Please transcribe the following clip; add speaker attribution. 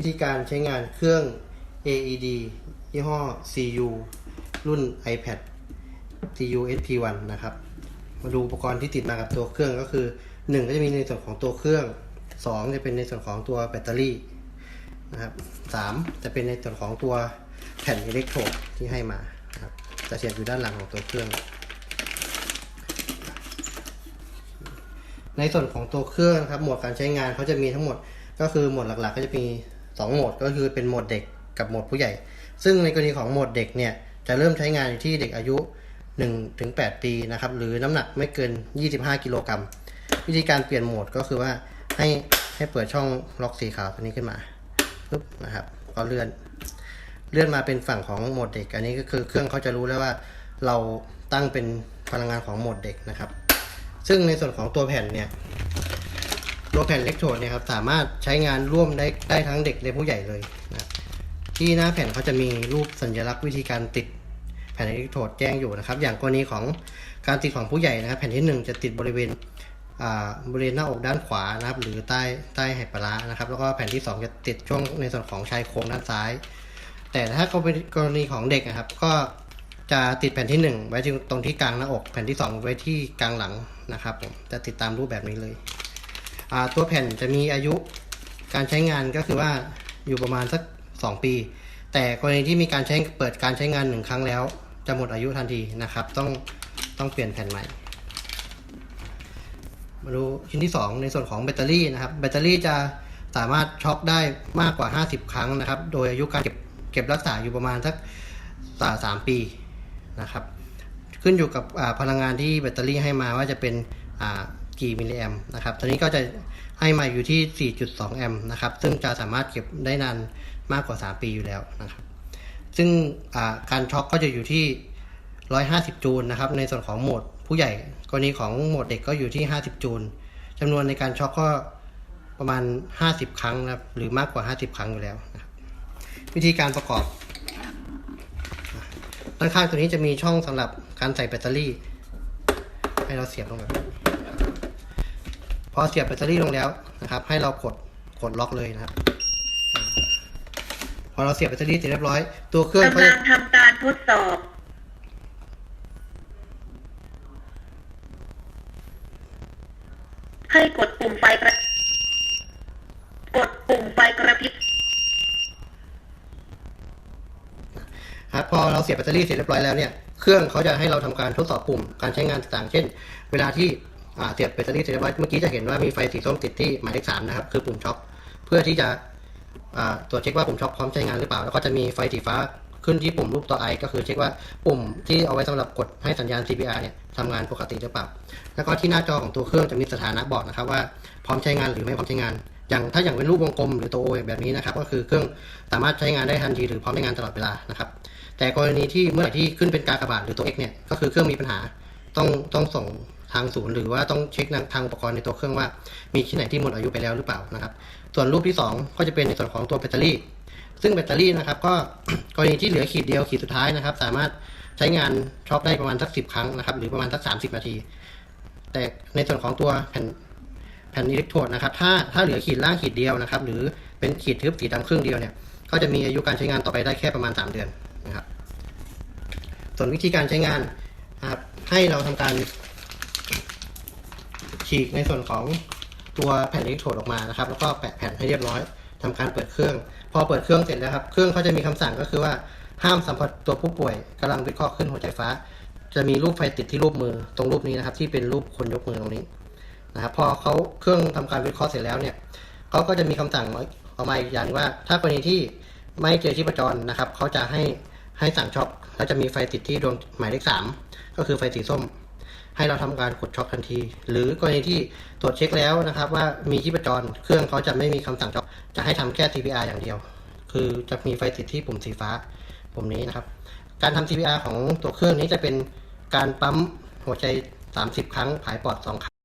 Speaker 1: วิธีการใช้งานเครื่อง AED ยี่ห้อ CU รุ่น iPad CU SP1 นะครับ มาดูอุปกรณ์ที่ติดมากับตัวเครื่องก็คือ 1 ก็จะมีในส่วนของตัวเครื่อง 2 จะเป็นในส่วนของตัวแบตเตอรี่นะครับ3จะเป็นในส่วนของตัวแผ่นอิเล็กโทรดที่ให้มาครับจะเสียบอยู่ด้านหลังของตัวเครื่อง ในส่วนของตัวเครื่องนะครับโหมดการใช้งานเขาจะมีทั้งหมดก็คือโหมดหลักๆ ก็จะมี 2โหมดก็คือเป็นโหมดเด็กกับโหมดผู้ใหญ่ ซึ่งในกรณีของโหมดเด็กเนี่ยจะเริ่มใช้งานที่เด็กอายุ1ถึง8ปีนะครับหรือน้ำหนักไม่เกิน 25 กิโลกรัมวิธีการเปลี่ยนโหมดก็คือว่าให้ให้เปิดช่องล็อกสีขาวตัวนี้ขึ้นมาปุ๊บนะครับก็เลื่อนเลื่อนมาเป็นฝั่งของโหมดเด็ก อันนี้ก็คือเครื่องเขาจะรู้แล้วว่าเราตั้งเป็นพลังงานของโหมดเด็กนะครับ ซึ่งในส่วนของตัวแผ่นเนี่ย ตัวแผ่นเล็กโทรดเนี่ยครับสามารถใช้งานร่วมได้ได้ทั้งเด็กและผู้ใหญ่เลยนะที่หน้าแผ่นเขาจะมีรูปสัญลักษณ์วิธีการติดแผ่นอิเล็กโทรดแจ้งอยู่นะครับ อย่างกรณีของการติดของผู้ใหญ่นะครับ แผ่นที่หนึ่งจะติดบริเวณอ่าบริเวณหน้าอกด้านขวานะครับ หรือใต้ใต้ไหปลานะครับ แล้วก็แผ่นที่สองจะติดช่วงในส่วนของชายโครงด้านซ้าย แต่ถ้าเขาเป็นกรณีของเด็กนะครับ ก็จะติดแผ่นที่หนึ่งไว้ที่ตรงที่กลางหน้าอก แผ่นที่สองไว้ที่กลางหลังนะครับผมจะติดตามรูปแบบนี้เลย ตัวแผ่นจะมีอายุการใช้งานก็คือว่าอยู่ประมาณสัก 2 ปี แต่กรณีที่มีการใช้เปิดการใช้งานหนึ่งครั้งแล้ว จะหมดอายุทันทีนะครับ ต้องต้องเปลี่ยนแผ่นใหม่ มาดูชิ้นที่ 2 ในส่วนของแบตเตอรี่นะครับ แบตเตอรี่จะสามารถช็อคได้มากกว่า 50 ครั้งนะครับ โดยอายุการเก็บเก็บรักษาอยู่ประมาณสักสามปีนะครับ ขึ้นอยู่กับพลังงานที่แบตเตอรี่ให้มาว่าจะเป็น กี่มิลลิแอมนะครับ ตัวนี้ก็จะให้มาอยู่ที่ 4.2 แอมป์นะครับ ซึ่งจะสามารถเก็บได้นานมากกว่า 3 ปีอยู่แล้วนะครับ ซึ่งการช็อคก็จะอยู่ที่ 150 จูลนะครับ ในส่วนของโหมดผู้ใหญ่ กรณีของโหมดเด็กก็อยู่ที่ 50 จูลจำนวนในการช็อคก็ประมาณ 50 ครั้งนะครับ หรือมากกว่า 50 ครั้งอยู่แล้วนะครับ วิธีการประกอบ ด้านข้างตัวนี้จะมีช่องสำหรับการใส่แบตเตอรี่ ให้เราเสียบลงแบบนี้ พอเสียบแบตเตอรี่ลงแล้วนะครับ ให้เรากดกดล็อกเลยนะครับ พอเราเสียบแบตเตอรี่เสร็จเรียบร้อย ตัวเครื่องเขา
Speaker 2: กำลั
Speaker 1: จะ
Speaker 2: งทำการทดสอบ ให้กดปุ่มไฟกระกดปุ่มไฟกระพริบ
Speaker 1: ครับพอเราเสียบแบตเตอรี่เสร็จเรียบร้อยแล้วเนี่ย เครื่องเขาจะให้เราทำการทดสอบปุ่มการใช้งานต่างๆ เช่น เวลาที่อ่า เสียบแบตเตอรี่เสร็จเรียบร้อยเมื่อกี้จะเห็นว่ามีไฟสีส้มติดที่หมายเลขสามนะครับคือปุ่มช็อคเพื่อที่จะตรวจเช็คว่าปุ่มช็อคพร้อมใช้งานหรือเปล่า แล้วก็จะมีไฟสีฟ้าขึ้นที่ปุ่มรูปตัวไอก็คือเช็คว่าปุ่มที่เอาไว้สำหรับกดให้สัญญาณ CPR เนี่ยทำงานปกติหรือเปล่า แล้วก็ที่หน้าจอของตัวเครื่องจะมีสถานะบอกนะครับว่าพร้อมใช้งานหรือไม่พร้อมใช้งาน อย่างถ้าอย่างเป็นรูปวงกลมหรือตัวโอแบบนี้นะครับก็คือเครื่องสามารถใช้งานได้ทันทีหรือพร้อมใช้งานตลอดเวลานะครับ แต่กรณีที่เมื่อไหร่ที่ขึ้นเป็นกากบาทหรือตัว X เนี่ยก็คือเครื่องมีปัญหาต้องต้องส่งางศูนย์หรือว่าต้องเช็คทางอุปกรณ์ในตัวเครื่องว่า มีที่ไหนที่หมดอายุไปแล้วหรือเปล่านะครับ ส่วนรูปที่ 2 ก็จะเป็นในส่วนของตัวแบตเตอรี่ ซึ่งแบตเตอรี่นะครับก็กรณีที่เหลือขีดเดียวขีดสุดท้ายนะครับ สามารถใช้งานช็อปได้ประมาณสักสิบครั้งนะครับ หรือประมาณสักสามสิบนาที แต่ในส่วนของตัวแผ่นแผ่นอิเล็กโทรดนะครับถ้าถ้าเหลือขีดล่างขีดเดียวนะครับ หรือเป็นขีดทึบสีดำครึ่งเดียวเนี่ยก็จะมีอายุการใช้งานต่อไปได้แค่ประมาณ 3 เดือนนะครับ ส่วนวิธีการใช้งานนะครับให้เราทำการ ฉีกในส่วนของตัวแผ่นอิเล็กโทรดออกมานะครับ แล้วก็แปะแผ่นให้เรียบร้อยทำการเปิดเครื่อง พอเปิดเครื่องเสร็จแล้วครับ เครื่องเขาจะมีคำสั่งก็คือว่าห้ามสัมผัสตัวผู้ป่วยกำลังวิเคราะห์ขึ้นหัวใจฟ้า จะมีรูปไฟติดที่รูปมือตรงรูปนี้นะครับ ที่เป็นรูปคนยกมือตรงนี้นะครับ พอเขาเครื่องทำการวิเคราะห์เสร็จแล้วเนี่ยเขาก็จะมีคำสั่งออกมาอีกอย่างว่า ถ้ากรณีที่ไม่เจอชีพจรนะครับเขาจะให้ให้สั่งช็อปแล้วจะมีไฟติดที่ดวงหมายเลขสามก็คือไฟสีส้ม ให้เราทำการกดช็อคทันที หรือกรณีที่ตรวจเช็คแล้วนะครับว่ามีชีพจร เครื่องเขาจะไม่มีคำสั่งช็อคจะให้ทำแค่ CPR อย่างเดียว คือจะมีไฟติดที่ปุ่มสีฟ้าปุ่มนี้นะครับ การทำ CPR ของตัวเครื่องนี้จะเป็นการปั๊มหัวใจ 30 ครั้งผายปอด 2 ครั้ง